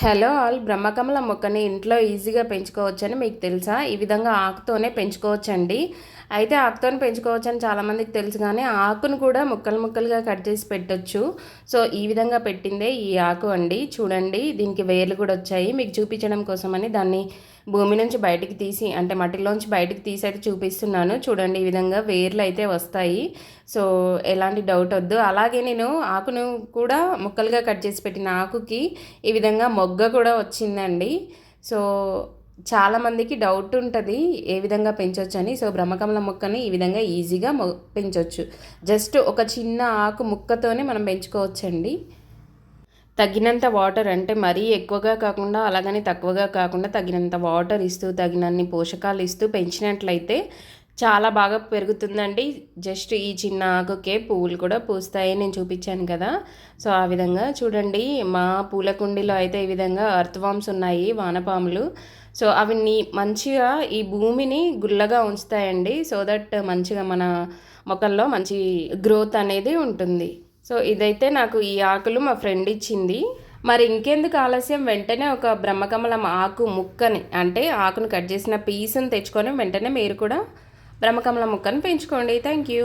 Hello all బ్రహ్మకమల మొక్కని ఇంట్లో ఈజీగా పెంచుకోవచ్చని మీకు తెలుసా? ఈ విధంగా ఆకుతోనే పెంచుకోవచ్చండి. అయితే ఆకుతోనే పెంచుకోవచ్చని చాలామందికి తెలుసు కానీ ఆకును కూడా ముక్కలు ముక్కలుగా కట్ చేసి పెట్టొచ్చు. సో ఈ విధంగా పెట్టిందే ఈ ఆకు అండి. చూడండి దీనికి వేర్లు కూడా వచ్చాయి. మీకు చూపించడం కోసమని దాన్ని భూమి నుంచి బయటికి తీసి అంటే మట్టిలోంచి బయటికి తీసి అయితే చూపిస్తున్నాను. చూడండి ఈ విధంగా వేర్లు అయితే వస్తాయి. సో ఎలాంటి డౌట్ వద్దు. అలాగే నేను ఆకును కూడా ముక్కలుగా కట్ చేసి పెట్టిన ఆకుకి ఈ విధంగా మొగ్గ కూడా వచ్చిందండి. సో చాలామందికి డౌట్ ఉంటుంది ఏ విధంగా పెంచవచ్చు అని. సో బ్రహ్మకమల మొక్కని ఈ విధంగా ఈజీగా పెంచవచ్చు జస్ట్ ఒక చిన్న ఆకు ముక్కతోనే మనం పెంచుకోవచ్చండి. తగినంత వాటర్ అంటే మరీ ఎక్కువగా కాకుండా అలాగని తక్కువగా కాకుండా తగినంత వాటర్ ఇస్తూ తగినన్ని పోషకాలు ఇస్తూ పెంచినట్లయితే చాలా బాగా పెరుగుతుందండి. జస్ట్ ఈ చిన్న ఆకుకే పువ్వులు కూడా పూస్తాయి నేను చూపించాను కదా. సో ఆ విధంగా చూడండి. మా పూల కుండీలో అయితే ఈ విధంగా అర్త్వామ్స్ ఉన్నాయి వానపాములు. సో అవి మంచిగా ఈ భూమిని గుల్లగా ఉంచుతాయండి. సో దట్ మంచిగా మన మొక్కల్లో మంచి గ్రోత్ అనేది ఉంటుంది. సో ఇదైతే నాకు ఈ ఆకులు మా ఫ్రెండ్ ఇచ్చింది. మరి ఇంకెందుకు ఆలస్యం? వెంటనే ఒక బ్రహ్మకమలం ఆకు ముక్కని అంటే ఆకును కట్ చేసిన పీస్ని తెచ్చుకొని వెంటనే మీరు కూడా బ్రహ్మకమల మొక్కను పెంచుకోండి. Thank you